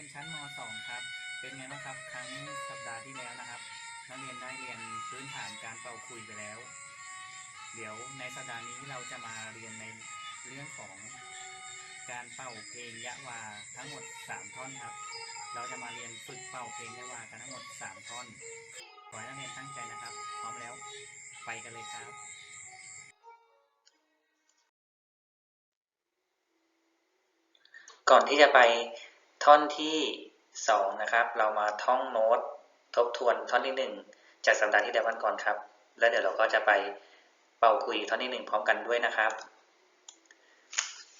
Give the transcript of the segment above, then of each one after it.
เรียนชั้นม .2 ครับ เป็นไงบ้างครับ ครั้งสัปดาห์ที่แล้วนะครับ นักเรียนได้เรียนพื้นฐานการเป่าคุยไปแล้ว เดี๋ยวในสัปดาห์นี้เราจะมาเรียนในเรื่องของการเป่าเพลงยะวาทั้งหมด 3 ท่อนครับ เราจะมาเรียนฝึกเป่าเพลงยะวากันทั้งหมด 3 ท่อน ขอให้นักเรียนตั้งใจนะครับ พร้อมแล้วไปกันเลยครับก่อนที่จะไป ท่อนที่สองนะครับ เรามาท่องโน้ตทบทวนท่อนที่หนึ่งจากสัปดาห์ที่แล้วกันก่อนครับ แล้วเดี๋ยวเราก็จะไปเป่าคุยท่อนที่หนึ่งพร้อมกันด้วยนะครับ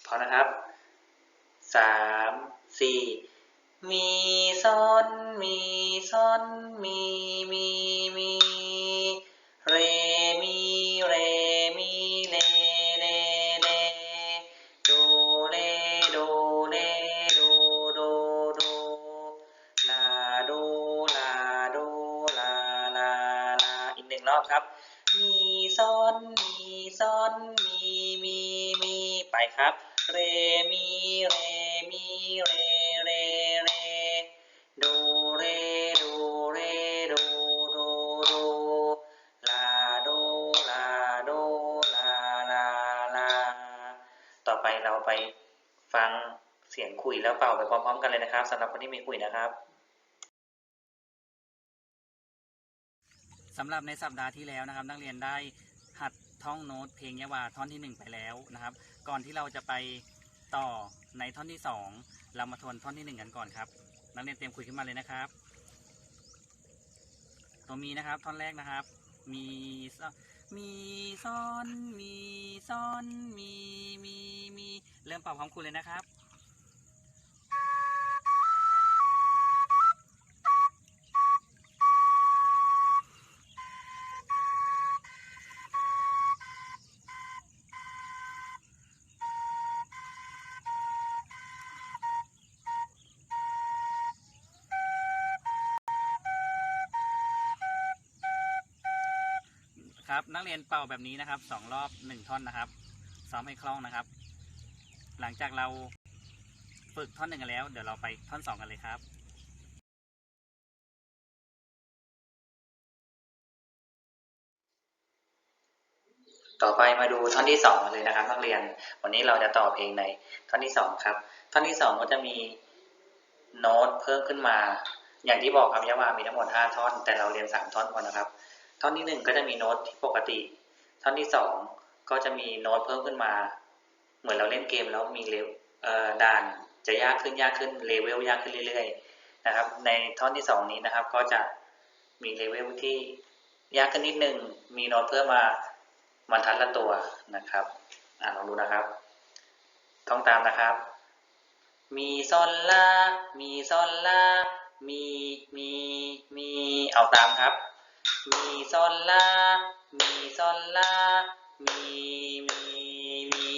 พร้อมนะครับสามสี่มีซ้อนมีซ้อนมีมีมีเร มีซ้อนมีซ้อนมีมีมีไปครับ เรมีเรมีเรเรเรโดเรโดเรโดโดโดลาโดลาโดลาลาลาต่อไปเราไปฟังเสียงคุยแล้วเป่าไปพร้อมๆกันเลยนะครับสำหรับคนที่มีคุยนะครับ สำหรับในสัปดาห์ที่แล้วนะครับ นักเรียนได้หัดท่องโน้ตเพลงยะวาท่อนที่หนึ่งไปแล้วนะครับ ก่อนที่เราจะไปต่อในท่อนที่สองเรามาทวนท่อนที่หนึ่งกันก่อนครับ นักเรียนเตรียมคุยขึ้นมาเลยนะครับ ตัวมีนะครับท่อนแรกนะครับ มีซอมีซ่อนมีซ่อนมีมีมีเริ่มเป่าพร้อมคุณเลยนะครับ ครับ นักเรียนเป่าแบบนี้นะครับสองรอบหนึ่งท่อนนะครับ ซ้อมให้คล่องนะครับ หลังจากเราฝึกท่อนหนึ่งกันแล้ว เดี๋ยวเราไปท่อนสองกันเลยครับต่อไปมาดูท่อนที่สองกันเลยนะครับนักเรียน วันนี้เราจะต่อเพลงในท่อนที่สองครับ ท่อนที่สองก็จะมีโน้ตเพิ่มขึ้นมา อย่างที่บอกครับยะวามีทั้งหมดห้าท่อน แต่เราเรียนสามท่อนก่อนะครับ ท่อนที่หนึ่งก็จะมีโน้ตที่ปกติ ท่อนที่สองก็จะมีโน้ตเพิ่มขึ้นมา เหมือนเราเล่นเกมแล้วมีเลเวลเอ่อด่านจะยากขึ้นยากขึ้นเลเวลยากขึ้นเรื่อยๆนะครับ ในท่อนที่สองนี้นะครับ ก็จะมีเลเวลที่ยากขึ้นนิดนึง มีโน้ตเพิ่มมาบรรทัดละตัวนะครับอ่าลองดูนะครับท่องตามนะครับ มีซอนลา มีซอนลา มี มี มี เอาตามครับ มีซอนลา มีซอนลา มี มี มี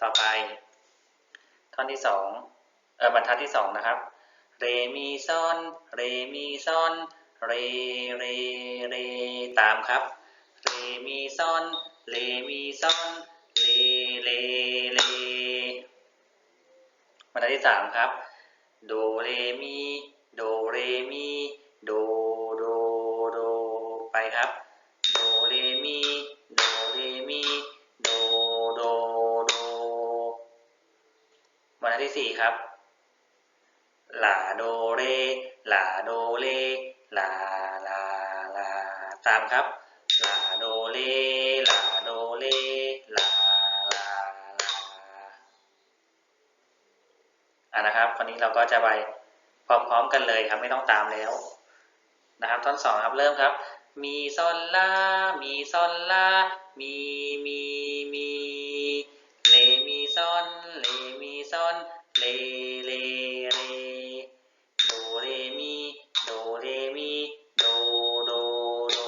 ต่อไป ท่อนที่สองเออบรรทัดที่สองนะครับ เร มีซอน เร มีซอน เร เร เร ตามครับ เร มีซอน เร มีซอนเลเลเลบรรทัดที่สามครับ โด เร มี โด เร มี โด ครับ โดเรมี โดเรมี โด โด โดบรรทัดที่สี่ครับลาโดเรลาโดเลลาลาลาตามครับลาโดเลลาโดเลลาลาลาอะนะครับคราวนี้เราก็จะไปพร้อมๆกันเลยครับไม่ต้องตามแล้วนะครับท่อนสองครับเริ่มครับ มีซอนลา มีซอนลา มี มี มี เล มีซอน เล มีซอน เล เล เร โด เร มี โด เร มี โด โด โด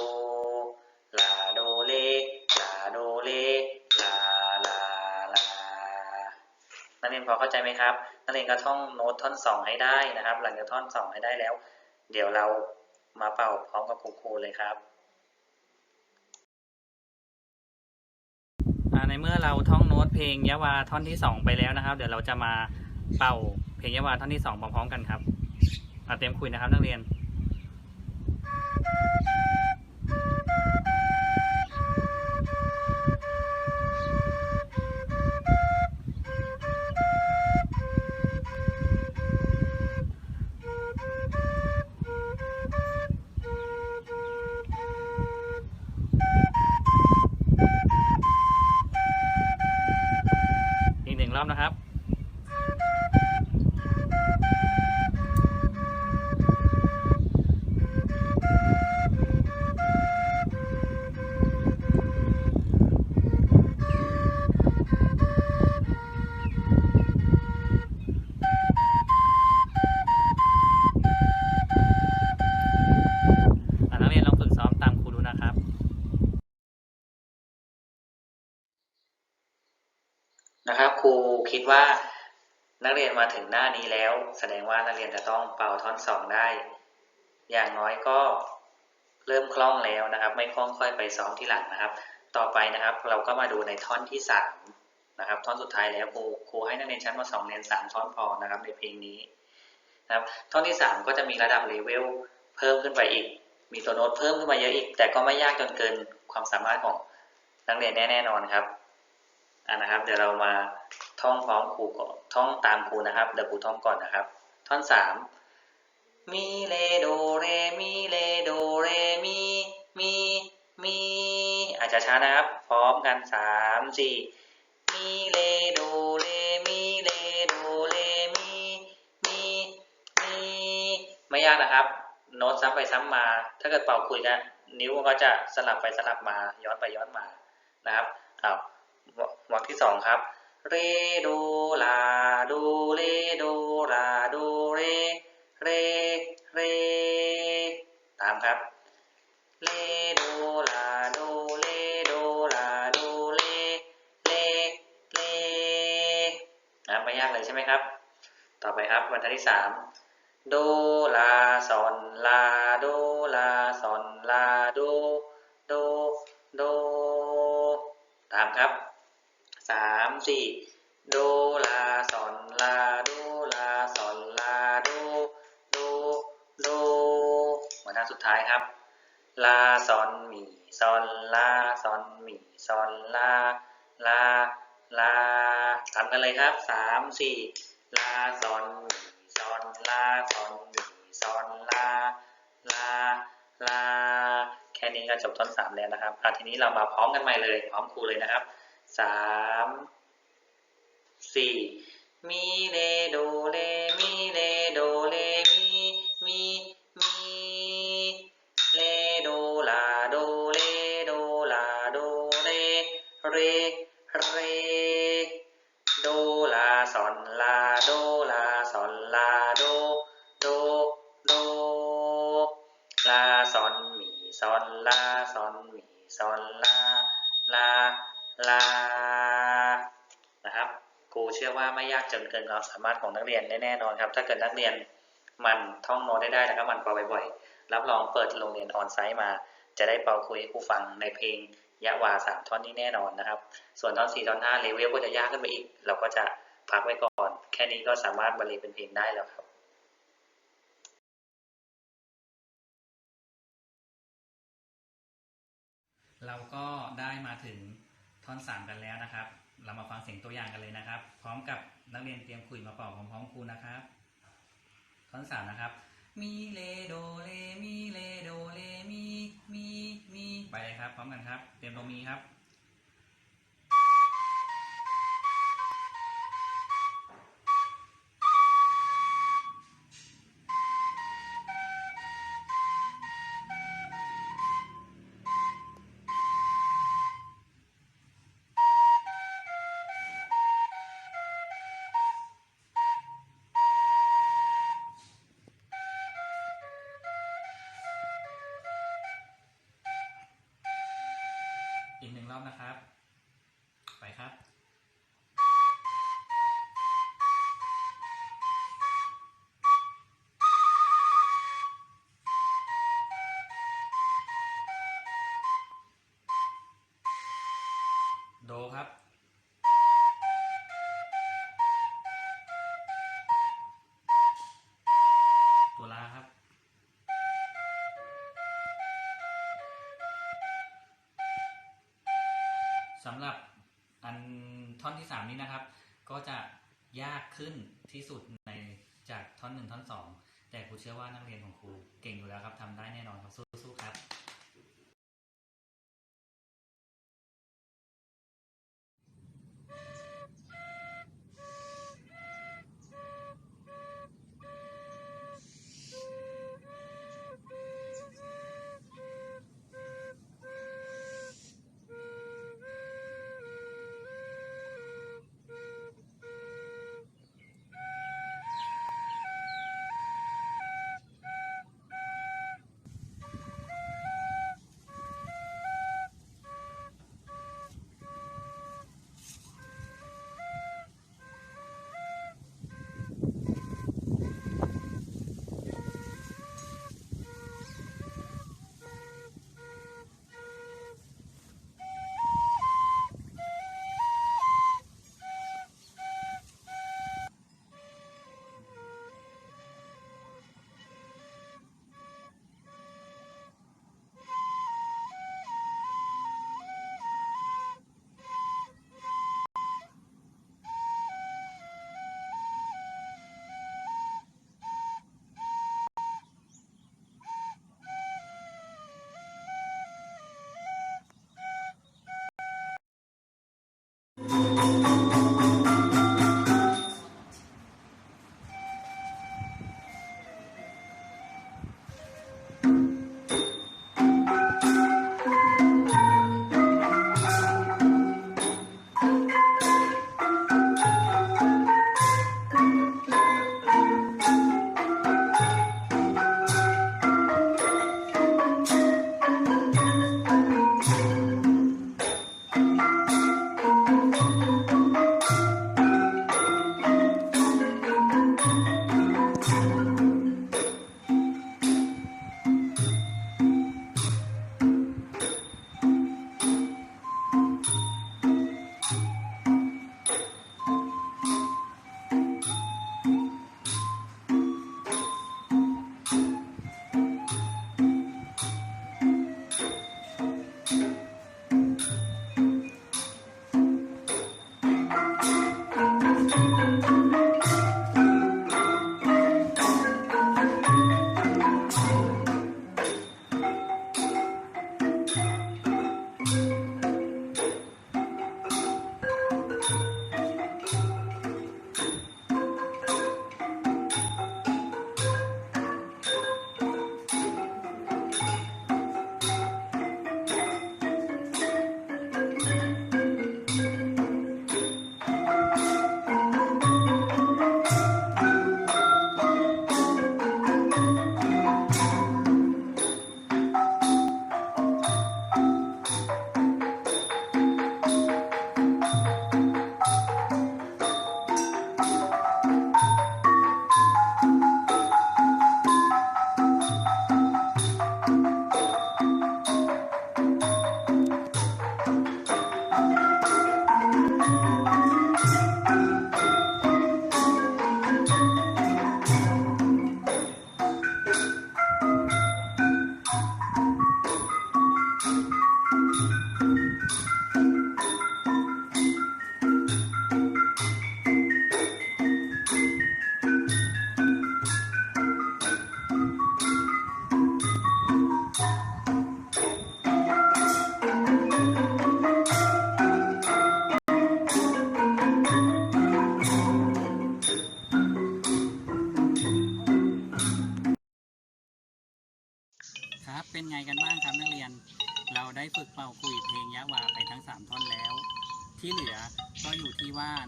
ลา โด เล ลา โด เล ลา ลา ลา นักเรียนพอเข้าใจไหมครับ นักเรียนก็ท่องโน้ตท่อนสองให้ได้นะครับ หลังจากท่อนสองให้ได้แล้ว เดี๋ยวเรา มาเป่าพร้อมกับครูครูเลยครับในเมื่อเราท่องโน้ตเพลงยะวาท่อนที่สองไปแล้วนะครับ เดี๋ยวเราจะมาเป่าเพลงยะวาท่อนที่สองพร้อมๆกันครับมาเตรียมคุยนะครับนักเรียนอีก นะครับ นะครับครูคิดว่านักเรียนมาถึงหน้านี้แล้ว แสดงว่านักเรียนจะต้องเป่าท่อนสองได้ อย่างน้อยก็เริ่มคล่องแล้วนะครับ ไม่คล่องค่อยไปซ้อมที่หลังนะครับ ต่อไปนะครับ เราก็มาดูในท่อนที่สามนะครับ ท่อนสุดท้ายแล้วครูครูให้นักเรียนชั้นมสองเรียนสามท่อนพอนะครับ ในเพลงนี้นะครับ ท่อนที่สามก็จะมีระดับเลเวลเพิ่มขึ้นไปอีก มีตัวโน้ตเพิ่มขึ้นมาเยอะอีก แต่ก็ไม่ยากจนเกินความสามารถของนักเรียนแน่ๆนอนครับ อ่านะครับ เดี๋ยวเรามาท่องพร้อมครูก่อนท่องตามครูนะครับ เดี๋ยวครูท่องก่อนนะครับ ท่อนสามมีเลโดเรมีเลโดเรมีมีมีอาจจะช้านะครับ พร้อมกันสามสี่มีเลโดเรมีเลโดเรมีมีมีไม่ยากนะครับ โน้ตซ้ำไปซ้ำมา ถ้าเกิดเป่าคุยกัน นิ้วก็จะสลับไปสลับมา ย้อนไปย้อนมานะครับอ้าว ววรรคที่สองครับ เรโดลาโดเรโดลาโดเร เร เร ตามครับเลโดลาโดเลโดลาโดเลเลเลนะไม่ยากเลยใช่ไหมครับ ต่อไปครับบรรทัดที่สามโดลาซอนลาโดลาซอนลาโดโดโดตามครับ สามสี่โดลาซอนลาโดลาซอนลาโดโดโดมาทางสุดท้ายครับ ลาซอนมีซอนลาซอนมีซอนลาลาลาทำกันเลยครับสามสี่ลาซอนมีซอนลาซอนมีซอนลาลาลาแค่นี้ก็จบท่อนสามแล้วนะครับอะทีนี้เรามาพร้อมกันใหม่เลยพร้อมครูเลยนะครับสาม สี่มีเลโดเลมีเลโดเลมีมีมีเลโดลาโดเลโดลาโดเรเรเรโดลาซอนลาโดลาซอนลาโดโดโดลาซอนมีซอนลาซอนมีซอนลาลาลา ครูเชื่อว่าไม่ยากจนเกินความสามารถของนักเรียนแน่ๆนอนครับ ถ้าเกิดนักเรียนมันท่องโน้ตได้ได้แล้วก็มันเป่าบ่อยๆ รับรองเปิดโรงเรียนออนไซต์มา จะได้เป่าคุยให้ครูฟังในเพลงยะวาสามท่อนนี้แน่นอนนะครับ ส่วนท่อนสี่ท่อนห้าเลเวลก็จะยากขึ้นไปอีก เราก็จะพักไว้ก่อน แค่นี้ก็สามารถบรรเลงเป็นเพลงได้แล้วครับเราก็ได้มาถึงท่อนสามกันแล้วนะครับ เรามาฟังเสียงตัวอย่างกันเลยนะครับ พร้อมกับนักเรียนเตรียมคุยมาเป่าพร้อมๆครูนะครับท่อนสามนะครับ มีเลโดเลมีเลโดเลมีมีมีไปเลยครับ พร้อมกันครับ เตรียมตัวมีครับอีกหนึ่งรอบำหรับอันท่อนที่สามนี้นะครับ ก็จะยากขึ้นที่สุดในจากท่อนหนึ่งท่อนสองแต่ครูเชื่อว่านักเรียนของครูเก่งอยู่แล้วครับทำได้แน่นอนครับสู้ๆครับ ครั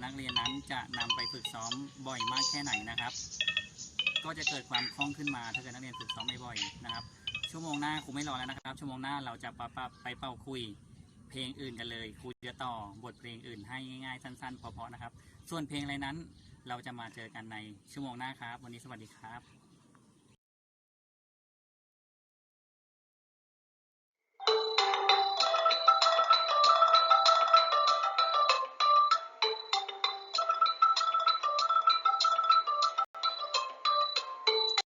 นักเรียนนั้นจะนำไปฝึกซ้อมบ่อยมากแค่ไหนนะครับ ก็จะเกิดความคล่องขึ้นมาถ้าเกิดนักเรียนฝึกซ้อมบ่อยๆนะครับ ชั่วโมงหน้าครูไม่รอแล้วนะครับ ชั่วโมงหน้าเราจะปะปะไปเป่าคุยเพลงอื่นกันเลยครูจะต่อบทเพลงอื่นให้ง่ายๆ สั้นๆเพาะๆนะครับ ส่วนเพลงอะไรนั้นเราจะมาเจอกันในชั่วโมงหน้าครับ วันนี้สวัสดีครับ